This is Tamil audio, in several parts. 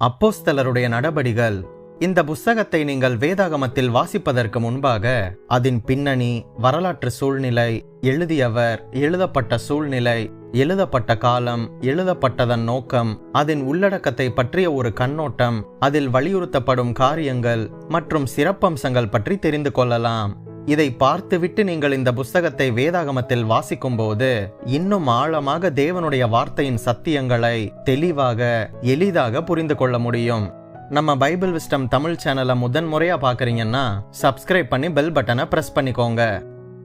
அப்போஸ்தலருடைய நடபடிகள். இந்த புஸ்தகத்தை நீங்கள் வேதாகமத்தில் வாசிப்பதற்கு முன்பாக அதன் பின்னணி வரலாற்று சூழ்நிலை எழுதியவர் எழுதப்பட்ட சூழ்நிலை எழுதப்பட்ட காலம் எழுதப்பட்டதன் நோக்கம் அதன் உள்ளடக்கத்தை பற்றிய ஒரு கண்ணோட்டம் அதில் வலியுறுத்தப்படும் காரியங்கள் மற்றும் சிறப்பம்சங்கள் பற்றி தெரிந்து கொள்ளலாம். இதை பார்த்துவிட்டு நீங்கள் இந்த புஸ்தகத்தை வேதாகமத்தில் வாசிக்கும்போது இன்னும் ஆழமாக தேவனுடைய வார்த்தையின் சத்தியங்களை தெளிவாக எளிதாக புரிந்து கொள்ள முடியும். நம்ம பைபிள் விஸ்டம் தமிழ் சேனலை முதன் முறையா பாக்குறீங்கன்னா சப்ஸ்கிரைப் பண்ணி பெல் பட்டனை பிரஸ் பண்ணிக்கோங்க.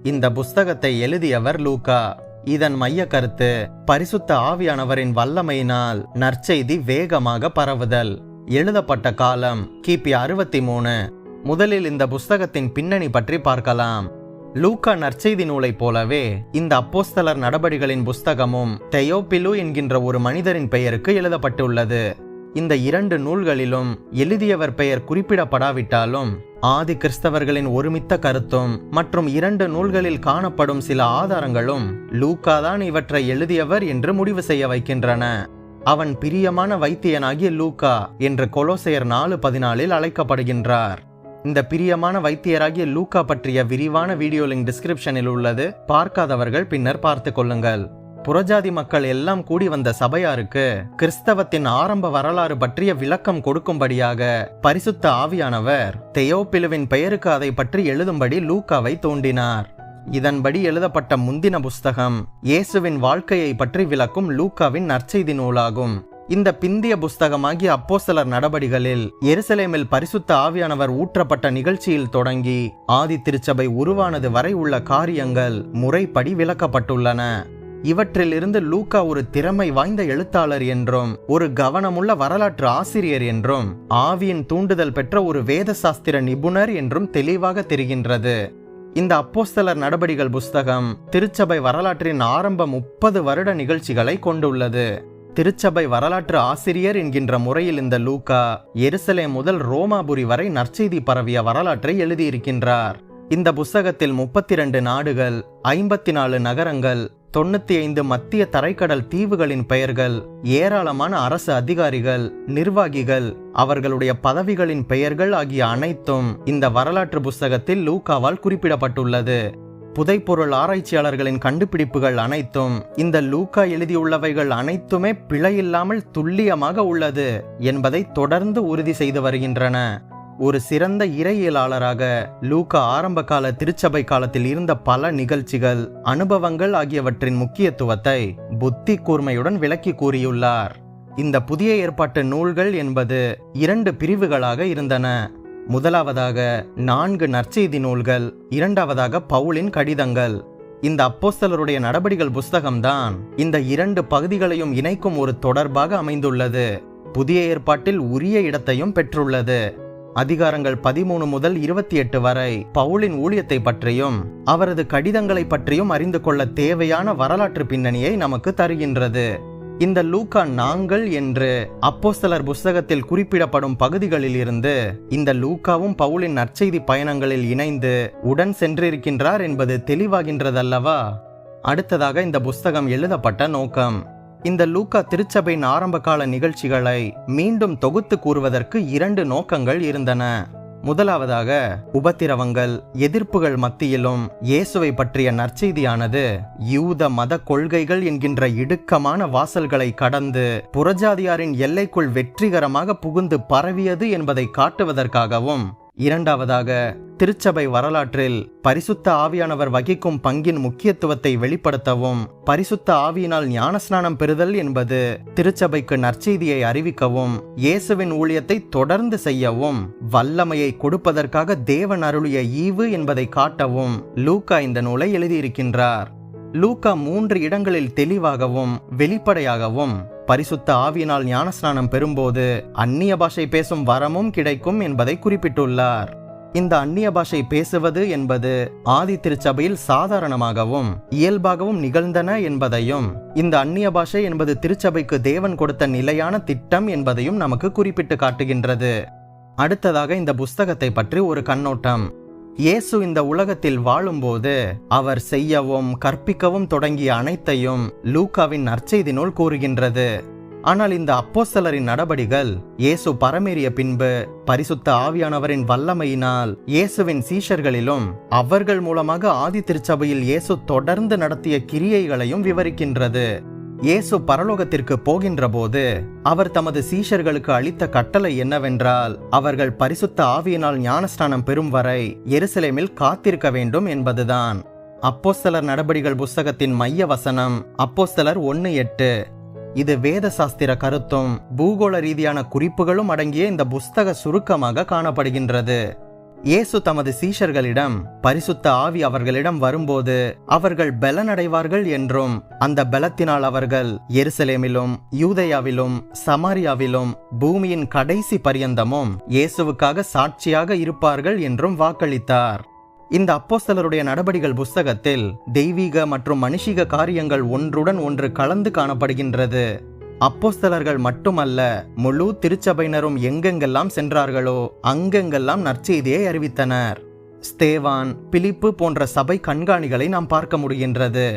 இந்த புஸ்தகத்தை எழுதியவர் லூக்கா. இதன் மைய கருத்து பரிசுத்த ஆவியானவரின் வல்லமையினால் நற்செய்தி வேகமாக பரவுதல். எழுதப்பட்ட காலம் கிபி அறுபத்தி மூணு. முதலில் இந்த புஸ்தகத்தின் பின்னணி பற்றி பார்க்கலாம். லூக்கா நற்செய்தி நூலைப் போலவே இந்த அப்போஸ்தலர் நடபடிகளின் புஸ்தகமும் தெயோபிலு என்கின்ற ஒரு மனிதரின் பெயருக்கு எழுதப்பட்டுள்ளது. இந்த இரண்டு நூல்களிலும் எழுதியவர் பெயர் குறிப்பிடப்படாவிட்டாலும் ஆதி கிறிஸ்தவர்களின் ஒருமித்த கருத்தும் மற்றும் இரண்டு நூல்களில் காணப்படும் சில ஆதாரங்களும் லூக்கா தான் இவற்றை எழுதியவர் என்று முடிவு செய்ய வைக்கின்றன. அவன் பிரியமான வைத்தியனாகிய லூக்கா என்று கொலோசையர் நாலு பதினாலில் அழைக்கப்படுகின்றார். இந்த பிரியமான வைத்தியராகிய லூக்கா பற்றிய விரிவான வீடியோ லிங்க் டிஸ்கிரிப்ஷனில் உள்ளது. பார்க்காதவர்கள் பின்னர் பார்த்து கொள்ளுங்கள். புறஜாதி மக்கள் எல்லாம் கூடி வந்த சபையாருக்கு கிறிஸ்தவத்தின் ஆரம்ப வரலாறு பற்றிய விளக்கம் கொடுக்கும்படியாக பரிசுத்த ஆவியானவர் தெயோபிலுவின் பெயருக்கு அதை பற்றி எழுதும்படி லூக்காவை தூண்டினார். இதன்படி எழுதப்பட்ட முந்தின புஸ்தகம் இயேசுவின் வாழ்க்கையை பற்றி விளக்கும் லூக்காவின் நற்செய்தி நூலாகும். இந்த பிந்திய புஸ்தகமாகிய அப்போஸ்தலர் நடபடிகளில் எருசலேமில் பரிசுத்த ஆவியானவர் ஊற்றப்பட்ட நிகழ்ச்சியில் தொடங்கி ஆதி திருச்சபை உருவானது வரை உள்ள காரியங்கள் முறைப்படி விளக்கப்பட்டுள்ளன. இவற்றிலிருந்து லூக்கா ஒரு திறமை வாய்ந்த எழுத்தாளர் என்றும் ஒரு கவனமுள்ள வரலாற்று ஆசிரியர் என்றும் ஆவியின் தூண்டுதல் பெற்ற ஒரு வேத சாஸ்திர நிபுணர் என்றும் தெளிவாக தெரிகின்றது. இந்த அப்போஸ்தலர் நடபடிகள் புஸ்தகம் திருச்சபை வரலாற்றின் ஆரம்ப முப்பது வருட நிகழ்ச்சிகளை கொண்டுள்ளது. திருச்சபை வரலாற்று ஆசிரியர் என்கின்ற முறையில் இந்த லூக்கா எருசலே முதல் ரோமாபுரி வரை நற்செய்தி பரவிய வரலாற்றை எழுதியிருக்கின்றார். இந்த புஸ்தகத்தில் முப்பத்தி ரெண்டு நாடுகள் ஐம்பத்தி நாலு நகரங்கள் தொண்ணூத்தி ஐந்து மத்திய தரைக்கடல் தீவுகளின் பெயர்கள் ஏராளமான அரசு அதிகாரிகள் நிர்வாகிகள் அவர்களுடைய பதவிகளின் பெயர்கள் ஆகிய அனைத்தும் இந்த வரலாற்று புஸ்தகத்தில் லூக்காவால் குறிப்பிடப்பட்டுள்ளது. புதைப்பொருள் ஆராய்ச்சியாளர்களின் கண்டுபிடிப்புகள் அனைத்தும் இந்த லூக்கா எழுதியுள்ளவைகள் அனைத்துமே பிழையில்லாமல் துல்லியமாக உள்ளது என்பதை தொடர்ந்து உறுதி செய்து வருகின்றன. ஒரு சிறந்த இறையியலாளராக லூக்கா ஆரம்ப கால திருச்சபை காலத்தில் இருந்த பல நிகழ்ச்சிகள் அனுபவங்கள் ஆகியவற்றின் முக்கியத்துவத்தை புத்தி கூர்மையுடன் விளக்கி கூறியுள்ளார். இந்த புதிய ஏற்பாட்டு நூல்கள் என்பது இரண்டு பிரிவுகளாக இருந்தன. முதலாவதாக நான்கு நற்செய்தி நூல்கள் இரண்டாவதாக பவுலின் கடிதங்கள். இந்த அப்போஸ்தலருடைய நடபடிகள் புஸ்தகம்தான் இந்த இரண்டு பகுதிகளையும் இணைக்கும் ஒரு தொடர்பாக அமைந்துள்ளது. புதிய ஏற்பாட்டில் உரிய இடத்தையும் பெற்றுள்ளது. அதிகாரங்கள் பதிமூணு முதல் இருபத்தி எட்டு வரை பவுலின் ஊழியத்தை பற்றியும் அவரது கடிதங்களை பற்றியும் அறிந்து கொள்ள தேவையான வரலாற்று பின்னணியை நமக்கு தருகின்றது. இந்த லூக்கா நாங்கள் என்று அப்போஸ்தலர் புஸ்தகத்தில் குறிப்பிடப்படும் பகுதிகளில் இருந்து இந்த லூக்காவும் பவுலின் நற்செய்தி பயணங்களில் இணைந்து உடன் சென்றிருக்கின்றார் என்பது தெளிவாகின்றதல்லவா? அடுத்ததாக இந்த புஸ்தகம் எழுதப்பட்ட நோக்கம். இந்த லூக்கா திருச்சபையின் ஆரம்பகால நிகழ்ச்சிகளை மீண்டும் தொகுத்து கூறுவதற்கு இரண்டு நோக்கங்கள் இருந்தன. முதலாவதாக உபத்திரவங்கள் எதிர்ப்புகள் மத்தியிலும் இயேசுவை பற்றிய நற்செய்தியானது யூத மத கொள்கைகள் என்கின்ற இடுக்கமான வாசல்களை கடந்து புறஜாதியாரின் எல்லைக்குள் வெற்றிகரமாக புகுந்து பரவியது என்பதை காட்டுவதற்காகவும் இரண்டாவதாக திருச்சபை வரலாற்றில் பரிசுத்த ஆவியானவர் வகிக்கும் பங்கின் முக்கியத்துவத்தை வெளிப்படுத்தவும் பரிசுத்த ஆவியினால் ஞானஸ்நானம் பெறுதல் என்பது திருச்சபைக்கு நற்செய்தியை அறிவிக்கவும் இயேசுவின் ஊழியத்தை தொடர்ந்து செய்யவும் வல்லமையை கொடுப்பதற்காக தேவன் அருளிய ஈவு என்பதை காட்டவும் லூக்கா இந்த நூலை எழுதியிருக்கின்றார். லூக்கா மூன்று இடங்களில் தெளிவாகவும் வெளிப்படையாகவும் பரிசுத்த ஆவியினால் ஞானஸ்நானம் பெறும்போது அந்நிய பாஷை பேசும் வரமும் கிடைக்கும் என்பதை குறிப்பிட்டுள்ளார். இந்த அந்நிய பாஷை பேசுவது என்பது ஆதி திருச்சபையில் சாதாரணமாகவும் இயல்பாகவும் நிகழ்ந்தன என்பதையும் இந்த அந்நிய பாஷை என்பது திருச்சபைக்கு தேவன் கொடுத்த நிலையான திட்டம் என்பதையும் நமக்கு குறிப்பிட்டு காட்டுகின்றது. அடுத்ததாக இந்த புஸ்தகத்தை பற்றி ஒரு கண்ணோட்டம். இயேசு இந்த உலகத்தில் வாழும்போது அவர் செய்யவும் கற்பிக்கவும் தொடங்கிய அனைத்தையும் லூக்காவின் நற்செய்தி நூல் கூறுகின்றது. ஆனால் இந்த அப்போஸ்தலரின் நடபடிகள் இயேசு பரமேறிய பின்பு பரிசுத்த ஆவியானவரின் வல்லமையினால் இயேசுவின் சீஷர்களிலும் அவர்கள் மூலமாக ஆதி திருச்சபையில் இயேசு தொடர்ந்து நடத்திய கிரியைகளையும் விவரிக்கின்றது. இயேசு பரலோகத்திற்கு போகின்றபோது அவர் தமது சீஷர்களுக்கு அளித்த கட்டளை என்னவென்றால் அவர்கள் பரிசுத்த ஆவியினால் ஞானஸ்நானம் பெறும் வரை எருசலேமில் காத்திருக்க வேண்டும் என்பதுதான். அப்போஸ்தலர் நடபடிகள் புஸ்தகத்தின் மைய வசனம் அப்போஸ்தலர் ஒன்னு எட்டு. இது வேத சாஸ்திர கருத்தும் பூகோள ரீதியான குறிப்புகளும் அடங்கிய இந்த புஸ்தக சுருக்கமாக காணப்படுகின்றது. இயேசு தமது சீஷர்களிடம் பரிசுத்த ஆவி அவர்களிடம் வரும்போது அவர்கள் பலனடைவார்கள் என்றும் அந்த பலத்தினால் அவர்கள் எருசலேமிலும் யூதயாவிலும் சமாரியாவிலும் பூமியின் கடைசி பரியந்தமும் இயேசுவுக்காக சாட்சியாக இருப்பார்கள் என்றும் வாக்களித்தார். இந்த அப்போஸ்தலருடைய நடபடிகள் புஸ்தகத்தில் தெய்வீக மற்றும் மனுஷிக காரியங்கள் ஒன்றுடன் ஒன்று கலந்து காணப்படுகின்றது. அப்போஸ்தலர்கள் மட்டுமல்ல முழு திருச்சபையினரும் எங்கெங்கெல்லாம் சென்றார்களோ அங்கெங்கெல்லாம் நற்செய்தியை அறிவித்தனர். ஸ்தேவான் பிலிப்பு போன்ற சபை கண்காணிகளை நாம் பார்க்க முடிகின்றது.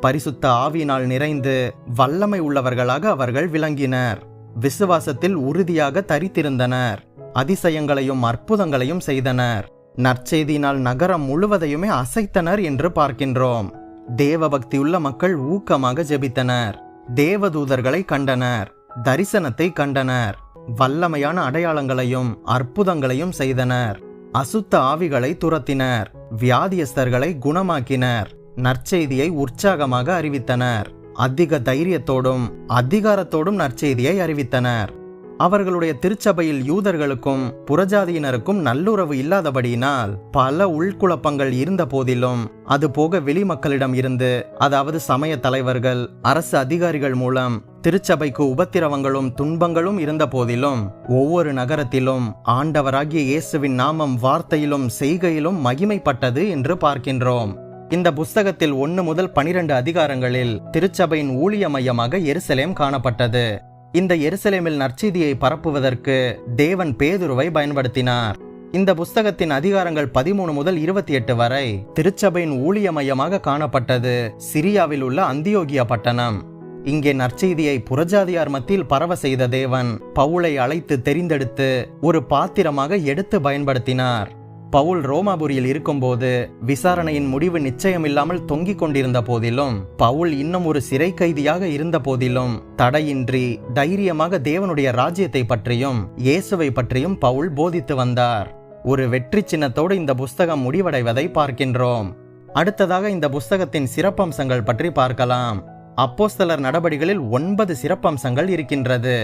பரிசுத்த ஆவியினால் நிறைந்து வல்லமை உள்ளவர்களாக அவர்கள் விளங்கினர். விசுவாசத்தில் உறுதியாக தரித்திருந்தனர். அதிசயங்களையும் அற்புதங்களையும் செய்தனர். நற்செய்தியினால் நகரம் முழுவதையுமே அசைத்தனர் என்று பார்க்கின்றோம். தேவபக்தியுள்ள மக்கள் ஊக்கமாக ஜெபித்தனர். தேவதூதர்களை கண்டனர் தரிசனத்தை கண்டனர் வல்லமையான அடையாளங்களையும் அற்புதங்களையும் செய்தனர். அசுத்த ஆவிகளை துரத்தினர் வியாதியஸ்தர்களை குணமாக்கினர் நற்செய்தியை உற்சாகமாக அறிவித்தனர். அதிக தைரியத்தோடும் அதிகாரத்தோடும் நற்செய்தியை அறிவித்தனர். அவர்களுடைய திருச்சபையில் யூதர்களுக்கும் புறஜாதியினருக்கும் நல்லுறவு இல்லாதபடியினால் பல உள்குழப்பங்கள் இருந்த போதிலும் அது போக வெளி மக்களிடம் இருந்து அதாவது சமய தலைவர்கள் அரசு அதிகாரிகள் மூலம் திருச்சபைக்கு உபத்திரவங்களும் துன்பங்களும் இருந்த போதிலும் ஒவ்வொரு நகரத்திலும் ஆண்டவராகிய இயேசுவின் நாமம் வார்த்தையிலும் செய்கையிலும் மகிமைப்பட்டது என்று பார்க்கின்றோம். இந்த புஸ்தகத்தில் ஒன்று முதல் பனிரெண்டு அதிகாரங்களில் திருச்சபையின் ஊழிய மையமாக எருசலேம் காணப்பட்டது. இந்த எருசலேமில் நற்செய்தியை பரப்புவதற்கு தேவன் பேதுருவை பயன்படுத்தினார். இந்த புஸ்தகத்தின் அதிகாரங்கள் பதிமூணு முதல் இருபத்தி எட்டு வரை திருச்சபையின் ஊழிய மையமாக காணப்பட்டது. சிரியாவில் உள்ள அந்தியோகியா பட்டணம். இங்கே நற்செய்தியை புறஜாதியார் மத்தியில் பரவ செய்த தேவன் பவுளை அழைத்து தெரிந்தெடுத்து ஒரு பாத்திரமாக எடுத்து பயன்படுத்தினார். பவுல் ரோமாபுரியில் இருக்கும்போது விசாரணையின் முடிவு நிச்சயமில்லாமல் தொங்கிக் கொண்டிருந்த போதிலும் பவுல் இன்னும் ஒரு சிறை கைதியாக இருந்த போதிலும் தடையின்றி தைரியமாக தேவனுடைய ராஜ்யத்தை பற்றியும் இயேசுவை பற்றியும் பவுல் போதித்து வந்தார். ஒரு வெற்றி சின்னத்தோடு இந்த புஸ்தகம் முடிவடைவதை பார்க்கின்றோம். அடுத்ததாக இந்த புஸ்தகத்தின் சிறப்பம்சங்கள் பற்றி பார்க்கலாம். அப்போஸ்தலர் நடபடிகளில் ஒன்பது சிறப்பம்சங்கள் இருக்கின்றது.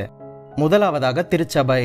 முதலாவதாக திருச்சபை.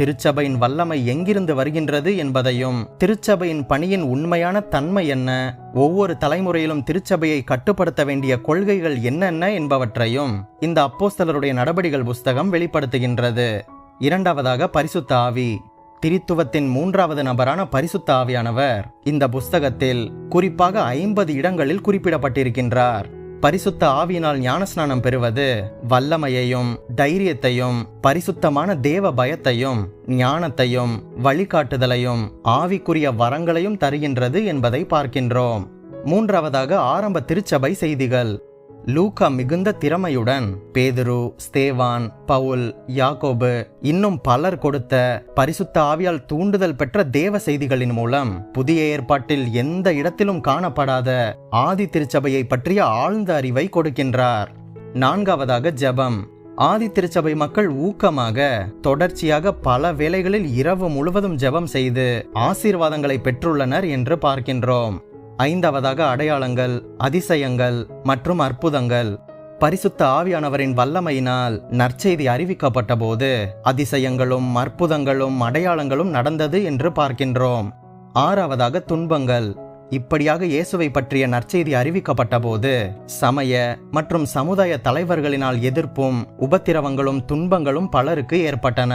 திருச்சபையின் வல்லமை எங்கிருந்து வருகின்றது என்பதையும் திருச்சபையின் பணியின் உண்மையான தன்மை என்ன ஒவ்வொரு தலைமுறையிலும் திருச்சபையை கட்டுப்படுத்த வேண்டிய கொள்கைகள் என்னென்ன என்பவற்றையும் இந்த அப்போஸ்தலருடைய நடபடிகள் புஸ்தகம் வெளிப்படுத்துகின்றது. இரண்டாவதாக பரிசுத்த ஆவி. திரித்துவத்தின் மூன்றாவது நபரான பரிசுத்த ஆவியானவர் இந்த புஸ்தகத்தில் குறிப்பாக ஐம்பது இடங்களில் குறிப்பிடப்பட்டிருக்கின்றார். பரிசுத்த ஆவியினால் ஞானஸ்நானம் பெறுவது வல்லமையையும் தைரியத்தையும் பரிசுத்தமான தேவ பயத்தையும் ஞானத்தையும் வழிகாட்டுதலையும் ஆவிக்குரிய வரங்களையும் தருகின்றது என்பதை பார்க்கின்றோம். மூன்றாவதாக ஆரம்ப திருச்சபை செய்திகள். லூக்கா மிகுந்த திறமையுடன் பேதுரு ஸ்தேவான் பவுல் யாகோபு இன்னும் பலர் கொடுத்த பரிசுத்த ஆவியால் தூண்டுதல் பெற்ற தேவ செய்திகளின் மூலம் புதிய ஏற்பாட்டில் எந்த இடத்திலும் காணப்படாத ஆதி திருச்சபையை பற்றிய ஆழ்ந்த அறிவை கொடுக்கின்றார். நான்காவதாக ஜெபம். ஆதி திருச்சபை மக்கள் ஊக்கமாக தொடர்ச்சியாக பல வேளைகளில் இரவு முழுவதும் ஜெபம் செய்து ஆசீர்வாதங்களை பெற்றுள்ளனர் என்று பார்க்கின்றோம். ஐந்தாவதாக அடையாளங்கள் அதிசயங்கள் மற்றும் அற்புதங்கள். பரிசுத்த ஆவியானவரின் வல்லமையினால் நற்செய்தி அறிவிக்கப்பட்ட போது அதிசயங்களும் அற்புதங்களும் அடையாளங்களும் நடந்தது என்று பார்க்கின்றோம். ஆறாவதாக துன்பங்கள். இப்படியாக இயேசுவை பற்றிய நற்செய்தி அறிவிக்கப்பட்ட போது சமய மற்றும் சமுதாய தலைவர்களினால் எதிர்ப்பும் உபத்திரவங்களும் துன்பங்களும் பலருக்கு ஏற்பட்டன.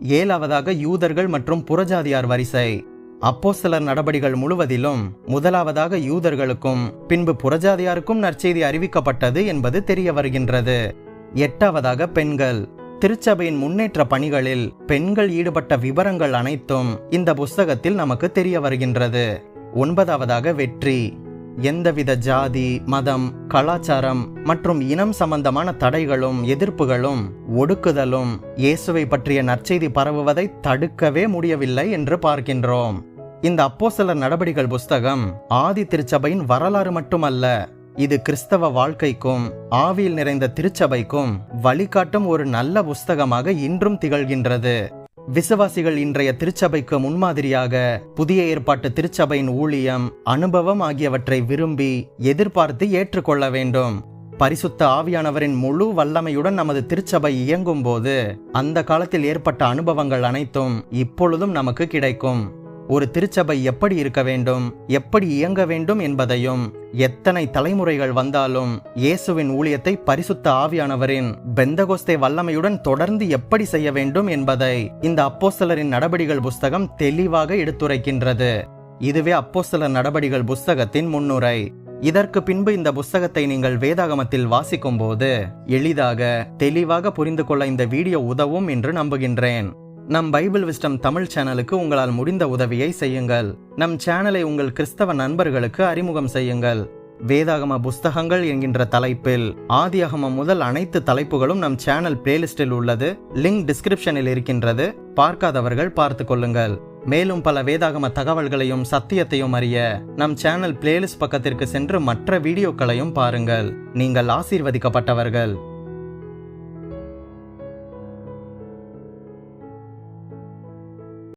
ஏழாவதாக யூதர்கள் மற்றும் புறஜாதியார் வரிசை. அப்போ சிலர் நடபடிகள் முழுவதிலும் முதலாவதாக யூதர்களுக்கும் பின்பு புறஜாதியாருக்கும் நற்செய்தி அறிவிக்கப்பட்டது என்பது தெரிய வருகின்றது. எட்டாவதாக பெண்கள். திருச்சபையின் முன்னேற்ற பணிகளில் பெண்கள் ஈடுபட்ட விவரங்கள் அனைத்தும் இந்த புஸ்தகத்தில் நமக்கு தெரிய வருகின்றது. ஒன்பதாவதாக வெற்றி. எந்தவித ஜாதி மதம் கலாச்சாரம் மற்றும் இனம் சம்பந்தமான தடைகளும் எதிர்ப்புகளும் ஒடுக்குதலும் இயேசுவை பற்றிய நற்செய்தி பரவுவதை தடுக்கவே முடியவில்லை என்று பார்க்கின்றோம். இந்த அப்போசலர் நடபடிகள் புஸ்தகம் ஆதி திருச்சபையின் வரலாறு மட்டுமல்ல இது கிறிஸ்தவ வாழ்க்கைக்கும் ஆவியில் நிறைந்த திருச்சபைக்கும் வழிகாட்டும் ஒரு நல்ல புஸ்தகமாக இன்றும் திகழ்கின்றது. விசுவாசிகள் இன்றைய திருச்சபைக்கு முன்மாதிரியாக புதிய ஏற்பாட்டு திருச்சபையின் ஊழியம் அனுபவம் ஆகியவற்றை விரும்பி எதிர்பார்த்து ஏற்றுக்கொள்ள வேண்டும். பரிசுத்த ஆவியானவரின் முழு வல்லமையுடன் நமது திருச்சபை இயங்கும் போது அந்த காலத்தில் ஏற்பட்ட அனுபவங்கள் அனைத்தும் இப்பொழுதும் நமக்கு கிடைக்கும். ஒரு திருச்சபை எப்படி இருக்க வேண்டும் எப்படி இயங்க வேண்டும் என்பதையும் எத்தனை தலைமுறைகள் வந்தாலும் இயேசுவின் ஊழியத்தை பரிசுத்த ஆவியானவரின் பெந்தகோஸ்தே வல்லமையுடன் தொடர்ந்து எப்படி செய்ய வேண்டும் என்பதை இந்த அப்போஸ்தலரின் நடபடிகள் புஸ்தகம் தெளிவாக எடுத்துரைக்கின்றது. இதுவே அப்போஸ்தலர் நடபடிகள் புஸ்தகத்தின் முன்னுரை. இதற்கு பின்பு இந்த புஸ்தகத்தை நீங்கள் வேதாகமத்தில் வாசிக்கும் போது எளிதாக தெளிவாக புரிந்து கொள்ள இந்த வீடியோ உதவும் என்று நம்புகின்றேன். நம் பைபிள் விஸ்டம் தமிழ் சேனலுக்கு உங்களால் முடிந்த உதவியை செய்யுங்கள். நம் சேனலை உங்கள் கிறிஸ்தவ நண்பர்களுக்கு அறிமுகம் செய்யுங்கள். வேதாகம புஸ்தகங்கள் என்கின்ற தலைப்பில் ஆதியாகம முதல் அனைத்து தலைப்புகளும் நம் சேனல் பிளேலிஸ்டில் உள்ளது. லிங்க் டிஸ்கிரிப்ஷனில் இருக்கின்றது. பார்க்காதவர்கள் பார்த்து கொள்ளுங்கள். மேலும் பல வேதாகம தகவல்களையும் சத்தியத்தையும் அறிய நம் சேனல் பிளேலிஸ்ட் பக்கத்திற்கு சென்று மற்ற வீடியோக்களையும் பாருங்கள். நீங்கள் ஆசீர்வதிக்கப்பட்டவர்கள்.